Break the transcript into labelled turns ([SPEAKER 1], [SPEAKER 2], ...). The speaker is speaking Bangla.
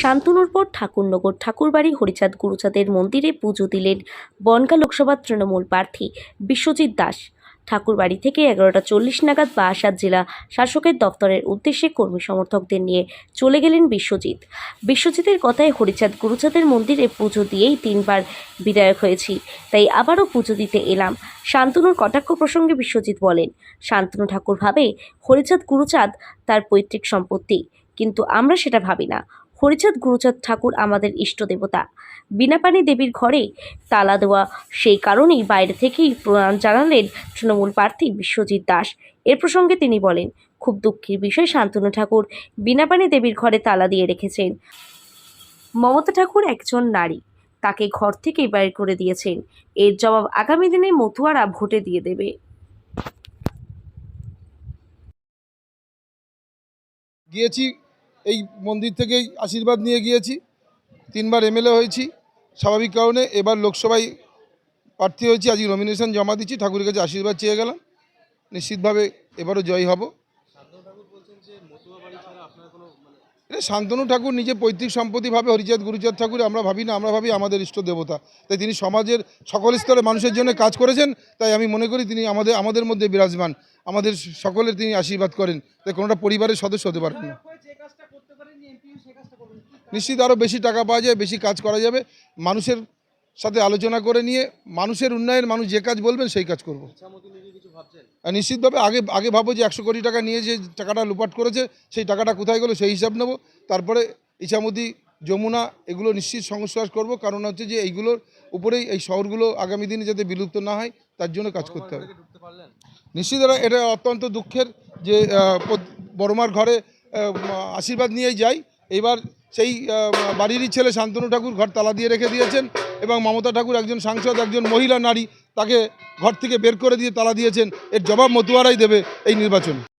[SPEAKER 1] শান্তনুর পর ঠাকুরনগর ঠাকুরবাড়ি হরিচাঁদ গুরুচাঁদের মন্দিরে পুজো দিলেন বনগা লোকসভা তৃণমূল প্রার্থী বিশ্বজিৎ দাস। ঠাকুরবাড়ি থেকে এগারোটা চল্লিশ নাগাদ বারাসাত জেলা শাসকের দপ্তরের উদ্দেশ্যে কর্মী সমর্থকদের নিয়ে চলে গেলেন বিশ্বজিৎ। বিশ্বজিতের কথায় হরিচাঁদ গুরুচাঁদের মন্দিরে পুজো দিয়েই তিনবার বিধায়ক হয়েছি, তাই আবারও পুজো দিতে এলাম, শান্তনুর কটাক্ষ প্রসঙ্গে বিশ্বজিৎ বলেন, শান্তনু ঠাকুর ভাবে হরিচাঁদ গুরুচাঁদ তার পৈতৃক সম্পত্তি, কিন্তু আমরা সেটা ভাবি না হরিচাঁদ গুরুচাঁদ ঠাকুর আমাদের ইষ্ট দেবতা। বিনাপানি দেবীর ঘরে তালা দেওয়া, সেই কারণেই বাইরে থেকেই জানালেন তৃণমূল প্রার্থী বিশ্বজিৎ দাস। এর প্রসঙ্গে তিনি বলেন, খুব দুঃখের বিষয় শান্তনু ঠাকুর বিনাপানি দেবীর ঘরে তালা দিয়ে রেখেছেন। মমতা ঠাকুর একজন নারী, তাকে ঘর থেকেই বাইর করে দিয়েছেন। এর জবাব আগামী দিনে মতুয়ারা ভোটে দিয়ে দেবে।
[SPEAKER 2] গিয়েছি এই মন্দির থেকেই আশীর্বাদ নিয়ে গিয়েছি। তিনবার এমএলএ হয়েছি, স্বাভাবিক কারণে এবার লোকসভায় প্রার্থী হয়েছি। আজকে নমিনেশন জমা দিচ্ছি, ঠাকুরের কাছে আশীর্বাদ চেয়ে গেলাম। নিশ্চিতভাবে এবারও জয় হব। এটা শান্তনু ঠাকুর নিজে পৈতৃক সম্পত্তি ভাবে হরিচাঁদ, গুরুচাঁদ ঠাকুর, আমরা ভাবি না, আমরা ভাবি আমাদের ইষ্ট দেবতা। তাই তিনি সমাজের সকল স্তরে মানুষের জন্য কাজ করেছেন, তাই আমি মনে করি তিনি আমাদের আমাদের মধ্যে বিরাজমান। আমাদের সকলের তিনি আশীর্বাদ করেন। তাই কোনোটা পরিবারের সদস্য হতে পারেন না। নিশ্চিত আরও বেশি টাকা পাওয়া যায়, বেশি কাজ করা যাবে। মানুষের সাথে আলোচনা করে নিয়ে, মানুষের উন্নয়ন, মানুষ যে কাজ বলবেন সেই কাজ করব। নিশ্চিতভাবে আগে আগে ভাবো যে একশো কোটি টাকা নিয়ে যে টাকাটা লুপাট করেছে, সেই টাকাটা কোথায় গেলো সেই হিসাব নেব। তারপরে ইছামতি, যমুনা, এগুলো নিশ্চিত সংস্কার করব। কারণ হচ্ছে যে এইগুলোর উপরেই এই শহরগুলো আগামী দিনে যাতে বিলুপ্ত না হয়, তার জন্য কাজ করতে হবে। নিশ্চিত এটা অত্যন্ত দুঃখের যে বড়মার ঘরে আশীর্বাদ নিয়েই যাই। এবার সেই বাড়িরই ছেলে শান্তনু ঠাকুর ঘর তালা দিয়ে রেখে দিয়েছেন এবং মমতা ঠাকুর একজন সাংসদ, একজন মহিলা নারী তাকে ঘর থেকে বের করে দিয়ে তালা দিয়েছেন। এর জবাব মতুয়ারাই দেবে এই নির্বাচনে।